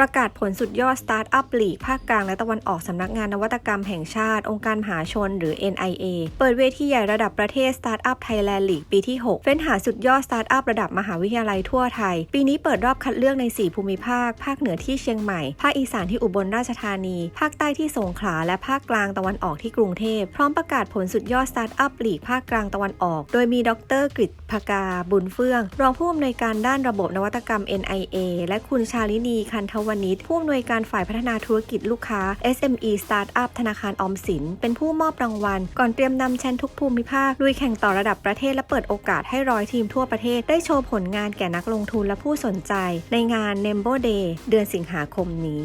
ประกาศผลสุดยอดสตาร์ทอัพลีกภาคกลางและตะวันออกสำนักงานนวัตกรรมแห่งชาติ องค์การมหาชนหรือ NIA เปิดเวทีใหญ่ระดับประเทศ Startup Thailand League ปีที่ 6 เฟ้นหาสุดยอดสตาร์ทอัพระดับมหาวิทยาลัยทั่วไทย ปีนี้เปิดรอบคัดเลือกใน 4 ภูมิภาค ภาคเหนือที่เชียงใหม่ ภาคอีสานที่อุบลราชธานี ภาคใต้ที่สงขลา และภาคกลางตะวันออกที่กรุงเทพ พร้อมประกาศผลสุดยอดสตาร์ทอัพลีกภาคกลางตะวันออก โดยมีดรกฤษภกาบุญเฟื่อง รองผู้อำนวยการด้านระบบนวัตกรรม NIA และคุณชาลินีคันทวนิชผู้อำนวยการฝ่ายพัฒนาธุรกิจลูกค้า SME Startup ธนาคารออมสิน เป็นผู้มอบรางวัล ก่อนเตรียมนำแชมป์ทุกภูมิภาคลุยแข่งต่อระดับประเทศและเปิดโอกาสให้ร้อยทีมทั่วประเทศได้โชว์ผลงานแก่นักลงทุนและผู้สนใจ ในงาน Nembo Day เดือนสิงหาคมนี้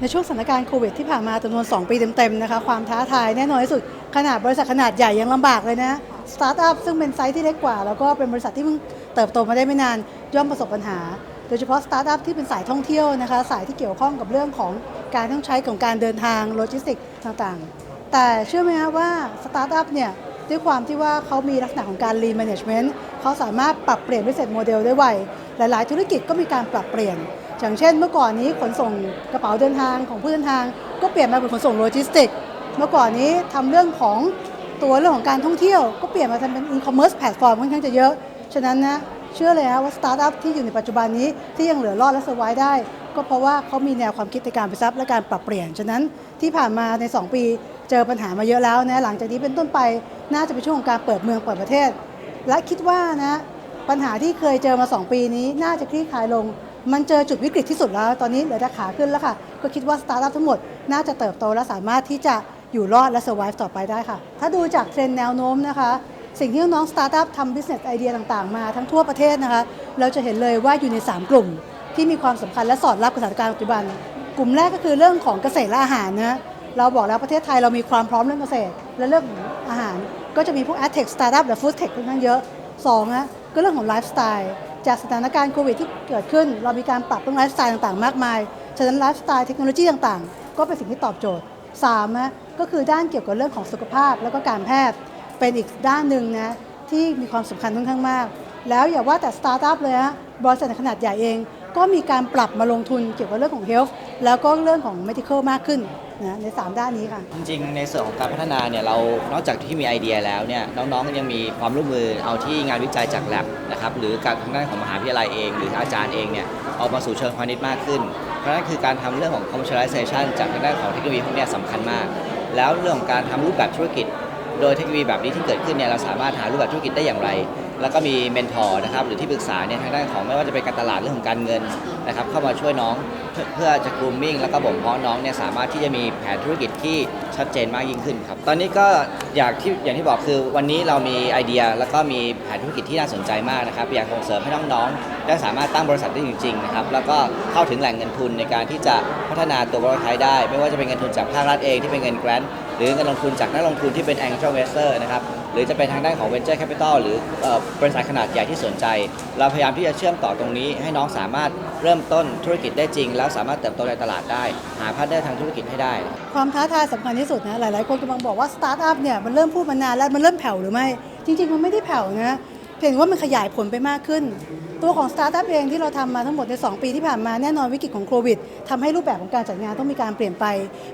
ในช่วงสถานการณ์โควิดที่ผ่านมาจำนวน 2 ปีเต็มๆนะคะความท้าทายแน่นอนที่สุด ขนาดบริษัทขนาดใหญ่ยังลำบากเลยนะสตาร์ทอัพซึ่งเป็นไซส์ที่เล็กกว่า แล้วก็เป็นบริษัทที่เพิ่งเติบโตมาได้ไม่นานย่อมประสบปัญหา โดยเฉพาะสตาร์ทอัพที่เป็นสายท่องเที่ยวนะคะสายที่เกี่ยวข้องกับเรื่องของการต้องใช้ของการเดินทางโลจิสติกต่างๆ แต่เชื่อไหมคะว่าสตาร์ทอัพเนี่ยด้วยความที่ว่าเขามีลักษณะของการ lean management เขาสามารถปรับเปลี่ยน business model ได้ไว หลาย ๆ ธุรกิจก็มีการปรับเปลี่ยน อย่างเช่น เมื่อก่อนนี้ขนส่งกระเป๋าเดินทางของผู้เดินทาง ก็เปลี่ยนมาเป็นขนส่งโลจิสติก เมื่อก่อนนี้ทำเรื่องของตัวเรื่องของการท่องเที่ยว ก็เปลี่ยนมาทำเป็นอีคอมเมิร์ซแพลตฟอร์มค่อนข้างจะเยอะ ฉะนั้นนะ เชื่อเลยนะว่าสตาร์ทอัพที่อยู่ในปัจจุบันนี้ที่ยังเหลือรอดและเซอร์ไวได้ ก็เพราะว่าเขามีแนวความคิดในการไปซับและการปรับเปลี่ยน ฉะนั้นที่ผ่านมาใน 2 ปี เจอปัญหามาเยอะแล้วนะหลังจากนี้เป็นต้นไปน่าจะเป็นช่วงของการเปิดเมืองเปิดประเทศ และคิดว่านะปัญหาที่เคยเจอมา 2 ปีนี้น่าจะคลี่คลายลง มันเจอจุดวิกฤตที่สุดแล้ว ตอนนี้เหลือแต่ขาขึ้นแล้วค่ะ ก็คิดว่าสตาร์ทอัพทั้งหมดน่าจะเติบโตและสามารถที่จะอยู่รอดและเซอร์ไ e ต่อไปได้ค่ะ ถ้าดูจากเทรนด์แนวโน้มนะคะ สิ่งที่น้องสตาร์ทอัพทำบิสเนสไอเดียต่างๆ มาทั้งทั่วประเทศนะคะ เราจะเห็นเลยว่าอยู่ใน 3 กลุ่ม ที่มีความสำคัญและสอดรับกับสถานการณ์ปัจจุบัน กลุ่มแรกก็คือเรื่องของเกษตรและอาหารนะเราบอกแล้วประเทศไทยเรามีความพร้อมเรื่องเกษตร และเรื่องอาหาร ก็จะมีพวก a d t e c h Startup และ Food Tech ค่อนข้างเยอะสองนะก็เรื่องของไลฟ์สไตล์จากสถานการณ์โควิดที่เกิดขึ้น เรามีการปรับเรื่องไลฟ์สไตล์ต่างๆ มากมาย ฉะนั้นไลฟ์สไตล์เทคโนโลยีต่างๆ ก็เป็นสิ่งที่ตอบโจทย์สามนะก็คือด้านเกี่ยวกับเรื่องของสุขภาพแล้วก็การแพทย์ เป็นอีกด้านหนึ่งนะที่มีความสำคัญค่อนข้างมาก แล้วอย่าว่าแต่สตาร์ทอัพเลยฮะบริษัทขนาดใหญ่เอง ก็มีการปรับมาลงทุนเกี่ยวกับเรื่องของ health แล้วก็เรื่องของ medical มากขึ้นนะใน 3 ด้านนี้ค่ะ จริงๆ ในส่วนของการพัฒนาเนี่ยเรานอกจากที่มีไอเดียแล้วเนี่ยน้องๆยังมีความร่วมมือเอาที่งานวิจัยจากแลบนะครับหรือการทางด้านของมหาวิทยาลัยเอง หรืออาจารย์เองเนี่ยออกมาสู่เชิงพาณิชย์มากขึ้น เพราะนั่นคือการทำเรื่องของ commercialization จากทางด้านของเทคโนโลยีพวกนี้สำคัญมาก แล้วเรื่องของการทำรูปแบบธุรกิจ โดยเทคโนโลยีแบบนี้ที่เกิดขึ้นเนี่ยเราสามารถหารูปแบบธุรกิจได้อย่างไร แล้วก็มีเมนทอร์นะครับหรือที่ปรึกษาเนี่ยทางด้านของไม่ว่าจะเป็นการตลาดเรื่องของการเงินนะครับเข้ามาช่วยน้องเพื่อจะกรูมมิ่งแล้วก็บ่มเพาะน้องเนี่ยสามารถที่จะมีแผนธุรกิจที่ชัดเจนมากยิ่งขึ้นครับตอนนี้ก็อยากที่อย่างที่บอกคือวันนี้เรามีไอเดีย แล้วก็มีแผนธุรกิจที่น่าสนใจมากนะครับอยากส่งเสริมให้น้องๆได้สามารถตั้งบริษัทได้จริงๆนะครับแล้วก็เข้าถึงแหล่งเงินทุนในการที่จะพัฒนาตัวบริษัทได้ ไม่ว่าจะเป็นเงินทุนจากภาครัฐเองที่เป็นเงินแกรน หรือเงินลงทุนจากนักลงทุนที่เป็น angel investor นะครับหรือจะเป็นทางด้านของ venture capital หรือเอ่อบริษัทขนาดใหญ่ที่สนใจ เราพยายามที่จะเชื่อมต่อตรงนี้ ให้น้องสามารถเริ่มต้นธุรกิจได้จริง แล้วสามารถเติบโตในตลาดได้ หาพาร์ทเนอร์ทางธุรกิจให้ได้ ความท้าทายสำคัญที่สุดนะหลาย ๆ คนกำลังบอกว่าสตาร์ทอัพเนี่ยมันเริ่มพูดมานานแล้วมันเริ่มแผ่วหรือไม่ จริง ๆ มันไม่ได้แผ่วนะเพียงว่ามันขยายผลไปมากขึ้น ตัวของสตาร์ทอัพเองที่เราทำมาทั้งหมดใน 2 ปีที่ผ่านมาแน่นอนวิกฤตของโควิดทำให้รูปแบบของการจัดงานต้องมีการเปลี่ยนไป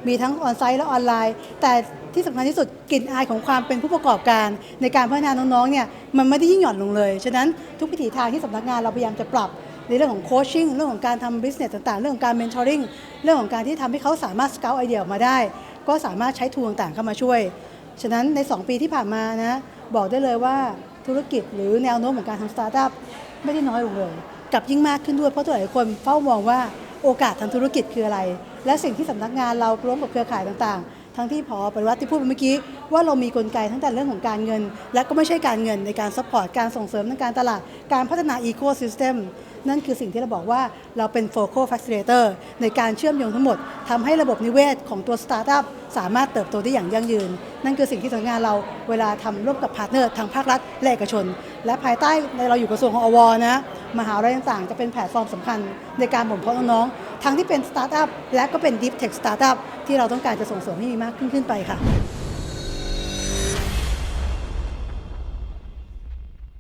มีทั้งออนไซต์และออนไลน์ แต่ที่สำคัญที่สุดกลิ่นอายของความเป็นผู้ประกอบการ ในการพัฒนาน้องๆเนี่ยมันไม่ได้ยิ่งหย่อนลงเลย ฉะนั้นทุกวิถีทางที่สำนักงานเราพยายามจะปรับในเรื่องของโคชชิ่งเรื่องของการทำบิสเนสต่างๆ เรื่องของการเมนทอริงเรื่องของการที่ทำให้เขาสามารถสเกลไอเดียออกมาได้ ก็สามารถใช้ทูลต่างๆเข้ามาช่วย ฉะนั้นใน 2 ปีที่ผ่านมานะบอกได้เลยว่าธุรกิจหรือแนวโน้มของการทำสตาร์ทอัพ ไม่ได้น้อยลงเลยกลับยิ่งมากขึ้นด้วยเพราะตัวหลายคนเฝ้ามองว่าโอกาสทางธุรกิจคืออะไร และสิ่งที่สำนักงานเราร่วมกับเครือข่ายต่างๆ ทั้งที่พอปริวัติที่พูดไปเมื่อกี้ว่าเรามีกลไกทั้งแต่เรื่องของการเงิน และก็ไม่ใช่การเงินในการซัพพอร์ตการส่งเสริมทางการตลาด การพัฒนาอีโค y ิสเต็มนั่นคือสิ่งที่เราบอกว่าเราเป็น Focal Facilitator ในการเชื่อมโยงทั้งหมดทำให้ระบบนิเวศของตัวสตาร์ทอัพสามารถเติบโตได้อย่างยั่งยืน นั่นคือสิ่งที่สำนักงานเราเวลาทำร่วมกับพาร์ทเนอร์ทางภาครัฐและเอกชน และภายใต้ในเราอยู่กระทรวงของอวนะมหาวิทยาลัยต่างๆ จะเป็นแพลตฟอร์มสำคัญในการบ่มเพาะน้องๆ ทั้งที่เป็นสตาร์ทอัพและก็เป็นดิฟเทคสตาร์ทอัพที่เราต้องการจะส่งเสริมให้มีมากขึ้นขึ้นไปค่ะ